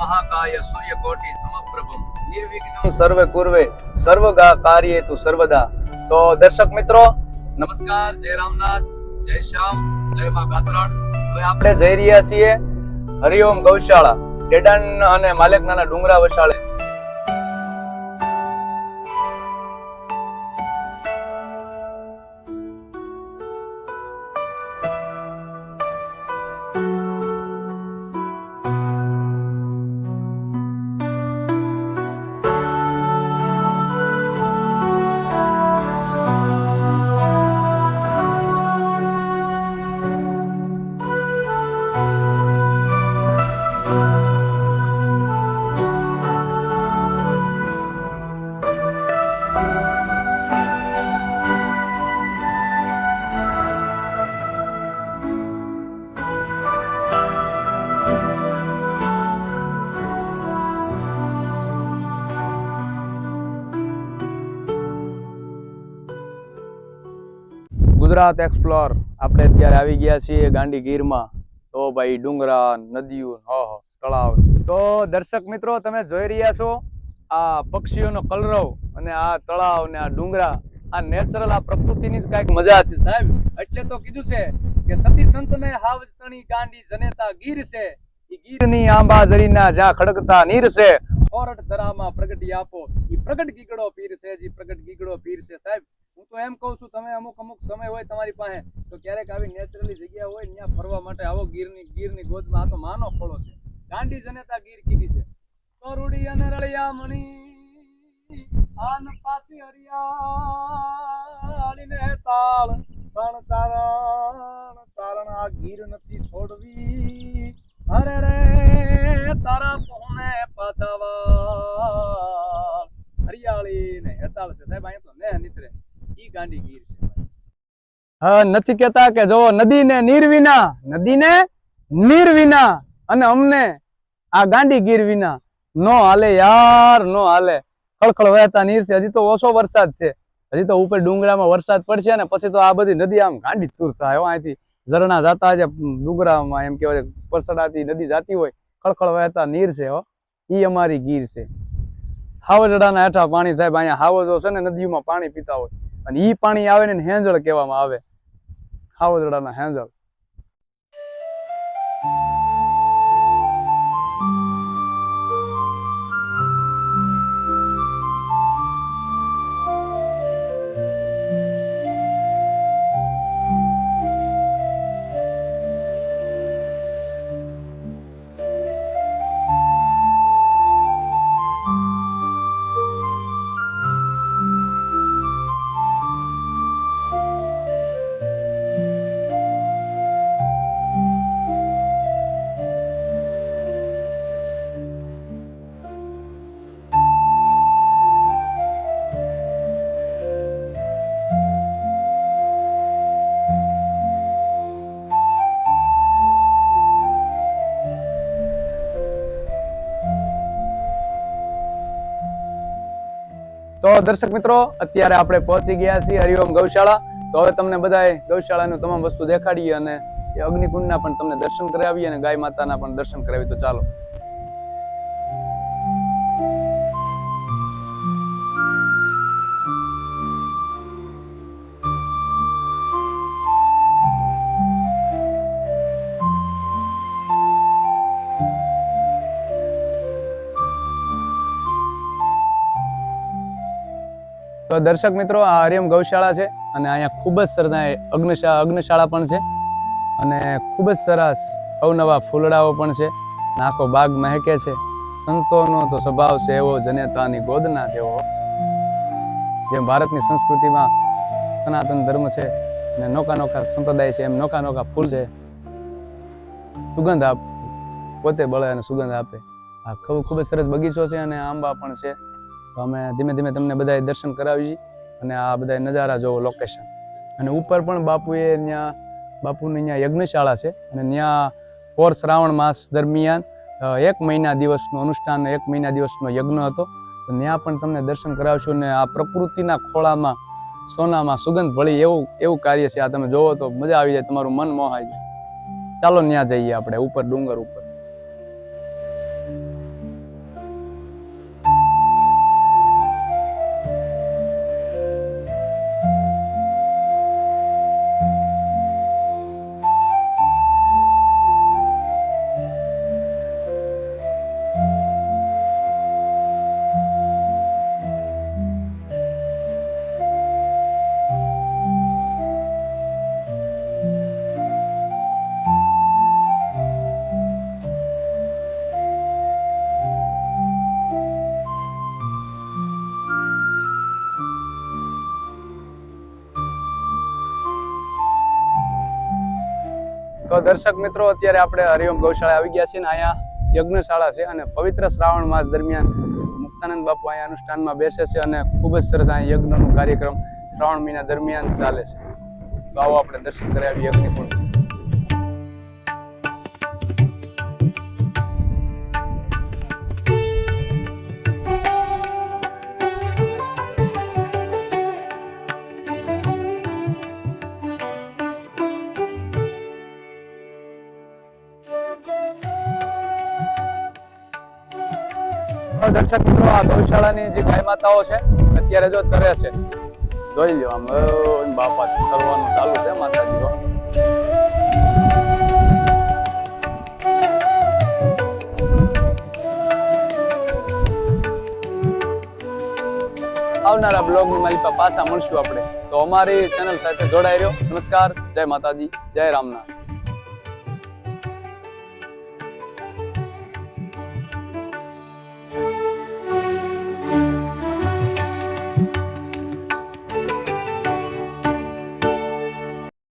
મહાકાય સૂર્યકોટિ સમપ્રભમ. નિર્વિઘ્નમ સર્વે કુર્વે, સર્વગા કાર્યે તુ સર્વદા. તો દર્શક મિત્રો, નમસ્કાર, જય રામનાથ, જય શ્યામ, જય મા ગાત્રણ હવે આપણે જઈ રહ્યા છીએ હરિઓમ ગૌશાળા ડેડાન અને માલેકનાના ડુંગરા વસાળે. ગુજરાત એક્સપ્લોર. આપણે અત્યારે આવી ગયા છીએ ગાંડી તો ભાઈ ડુંગરા, નદીઓ તળાવ. તો દર્શક મિત્રો, તમે જોઈ રહ્યા છો આ પક્ષીઓનો કલરવ અને આ તળાવ ને આ ડુંગરા. આ નેચરલ આ પ્રકૃતિની જ કાંઈક મજા છે સાહેબ. એટલે તો કીધું છે કે સતી સંતને હાવ તણી ગાંડી જનેતા ગીર છે. એ ગીરની આંબા ઝરીના જ્યાં ખડકતા નીર છે ખોરટ ધરામાં પ્રગટી આપો. એ પ્રગટ ગીગડો પીર છે, જે પ્રગટ ગીગડો પીર છે સાહેબ. હું તો એમ કહું છું, તમે અમુક અમુક સમય હોય તમારી પાસે, તો ક્યારેક આવી નેચરલી જગ્યા હોય, ત્યાં ફરવા માટે આવો ગીરની ગીરની ગોદમાં. આ તો માનો ખોળો છે. ગાંધી જનતા ગીર કીધી છે. કરુડી અને રળિયા મણી, આન પાછી હરિયાળીને તાળ, પણ તારણ તારણ આ ગીર નથી છોડવી. અરે રે, તારા પોને પાછાવા હરિયાળી ને હેતાળ છે. સાહેબ, અહીંયા તો ને નીતરે. નથી કેતા કે જો નદીને નીર વિના, નદીને નીર વિના અને અમને આ ગાંડી ગીર વિના નો હાલે યાર, નો હાલે. ખળખળ વહેતા નીર છે. હજી તો ઓછો વરસાદ છે. હજી તો ઉપર ડુંગરામાં વરસાદ પડશે અને પછી તો આ બધી નદી આમ ગાંડી તૂર થાય. અહીંથી ઝરણા જાતા છે ડુંગરામાં એમ કહેવાય પરસડાથી નદી જાતી હોય, ખળખળ વહેતા નીર છે, હો. ઈ અમારી ગીર છે. હાવજડાના હેઠા પાણી સાહેબ, અહીંયા હાવજો છે ને નદીઓમાં પાણી પીતા હોય. અને એ પાણી આવે ને હેંજળ કહેવામાં આવે. હાવજડાના હેંજળ. તો દર્શક મિત્રો, અત્યારે આપણે પહોંચી ગયા છીએ હરિઓમ ગૌશાળા. તો હવે તમને બધાએ ગૌશાળાનું તમામ વસ્તુ દેખાડીએ અને અગ્નિકુંડના પણ તમને દર્શન કરાવીએ અને ગાય માતાના પણ દર્શન કરાવીએ. તો ચાલો. તો દર્શક મિત્રો, આ હરિયમ ગૌશાળા છે અને અહીંયા ખૂબ જ સરસ અગ્નિશા, અગ્નિશાળા પણ છે અને ખૂબ જ સરસ અવનવા ફૂલડાઓ પણ છે નાખો બાગ મહેકે છે. સંતોનો તો સ્વભાવ છે એવો જનેતાની ગોદના જેવો. જેમ ભારતની સંસ્કૃતિમાં સનાતન ધર્મ છે અને નોકા નોકા સંપ્રદાય છે, એમ નોકા નોકા ફૂલ છે. સુગંધ આપ પોતે બળે અને સુગંધ આપે. આ ખૂબ ખૂબ જ સરસ બગીચો છે અને આંબા પણ છે. તો અમે ધીમે ધીમે તમને બધાએ દર્શન કરાવી અને આ બધા નજારા જોવો લોકેશન અને ઉપર પણ બાપુએ ત્યાં બાપુની ત્યાં યજ્ઞશાળા છે અને ત્યાં કોર શ્રાવણ માસ દરમિયાન એક મહિના દિવસનું અનુષ્ઠાન એક મહિના દિવસનો યજ્ઞ હતો. તો ત્યાં પણ તમને દર્શન કરાવશું અને આ પ્રકૃતિના ખોળામાં, સોનામાં સુગંધ ભળી એવું એવું કાર્ય છે. આ તમે જોવો તો મજા આવી જાય, તમારું મન મોહાઈ જાય. ચાલો ત્યાં જઈએ આપણે, ઉપર ડુંગર ઉપર. દર્શક મિત્રો, અત્યારે આપણે હરિઓમ ગૌશાળા આવી ગયા છીએ ને અહીંયા યજ્ઞશાળા છે અને પવિત્ર શ્રાવણ માસ દરમિયાન મુક્તાનંદ બાપુ અહીંયા અનુષ્ઠાનમાં બેસે છે અને ખૂબ જ સરસ અહીંયા યજ્ઞનો કાર્યક્રમ શ્રાવણ મહિના દરમિયાન ચાલે છે. તો આવો આપણે દર્શન કરી આવીએ દર્શક મિત્રો, આ ગૌશાળાની જે ગાય માતાઓ છે, અત્યારે જો ચરે છે. જોઈ લો આમ બાપા ચરવાનું ચાલુ છે, માતાજી જો. આવનારા બ્લોગની મારી પાછા મળશું આપણે. તો અમારી ચેનલ સાથે જોડાઈ રહ્યો. નમસ્કાર, જય માતાજી, જય રામનાથ.